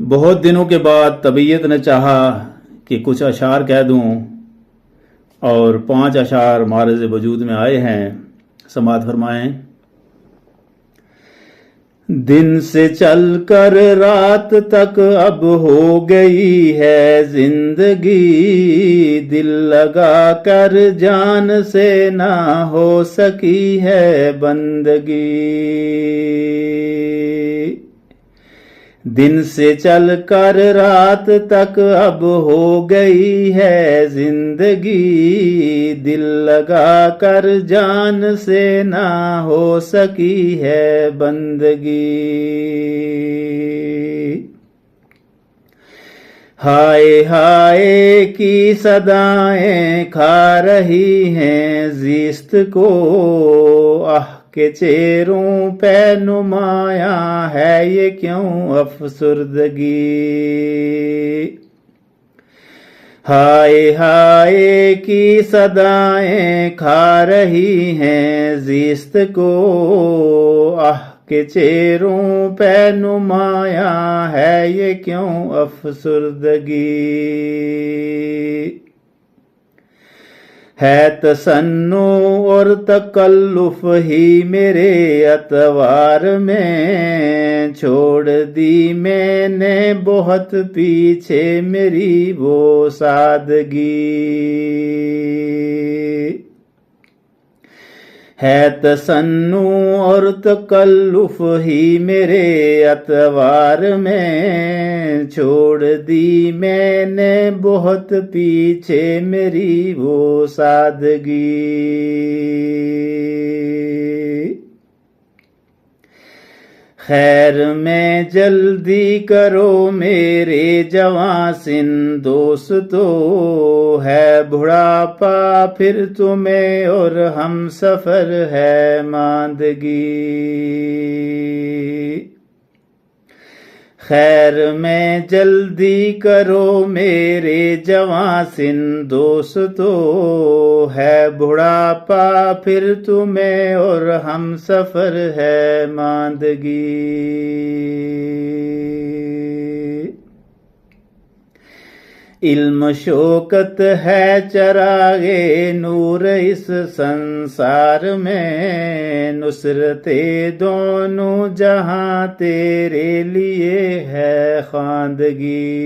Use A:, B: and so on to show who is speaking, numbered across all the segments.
A: بہت دنوں کے بعد طبیعت نے چاہا کہ کچھ اشعار کہہ دوں اور پانچ اشعار معرض وجود میں آئے ہیں۔ سماعت فرمائیں۔ دن سے چل کر رات تک اب ہو گئی ہے زندگی۔ دل لگا کر جان سے نہ ہو سکی ہے بندگی۔ دن سے چل کر رات تک اب ہو گئی ہے زندگی۔ دل لگا کر جان سے نہ ہو سکی ہے بندگی۔ ہائے ہائے کی صدائیں کھا رہی ہیں زیست کو۔ آہ کے چیروں پہ نمایاں ہے یہ کیوں افسردگی؟ ہائے ہائے کی صدائیں کھا رہی ہیں زیست کو، آہ کے چیروں پہ نمایاں ہے یہ کیوں افسردگی؟ ہے تسنو اور تکلف ہی میرے اتوار میں چھوڑ دی میں نے بہت پیچھے میری وہ ਹੈ ਤਸੰਨੂ ਔਰ ਤਕਲੁਫ ਹੀ ਮੇਰੇ ਅਤਵਾਰ ਮੈਂ। ਛੋੜ ਦੀ ਮੈਨੇ ਬਹੁਤ ਪੀਛੇ ਮੇਰੀ ਉਹ ਸਾਦਗੀ। خیر میں جلدی کرو میرے جواں سن دوستو ہے بڑھاپا، پھر تمہیں اور ہم سفر ہے ماندگی۔ خیر میں جلدی کرو میرے جواں سن دوستو ہے بڑھاپا، پھر تمہیں اور ہم سفر ہے ماندگی۔ علم شوکت ہے چراغے نور اس سنسار میں۔ نصرت دونوں جہاں تیرے لیے ہے خواندگی۔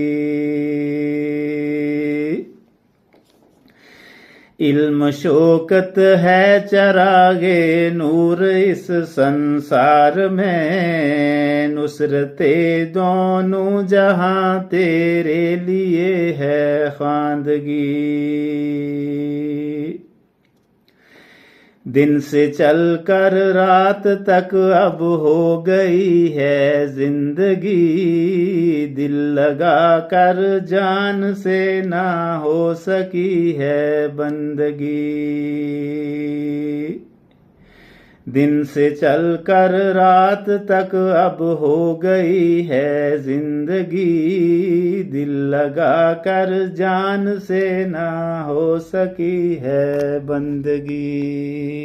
A: علم شوکت ہے چراغے نور اس سنسار میں۔ نصرت دونوں جہاں تیرے لیے ہے خواندگی۔ دن سے چل کر رات تک اب ہو گئی ہے زندگی۔ دل لگا کر جان سے نہ ہو سکی ہے بندگی۔ دن سے چل کر رات تک اب ہو گئی ہے زندگی۔ دل لگا کر جان سے نہ ہو سکی ہے بندگی۔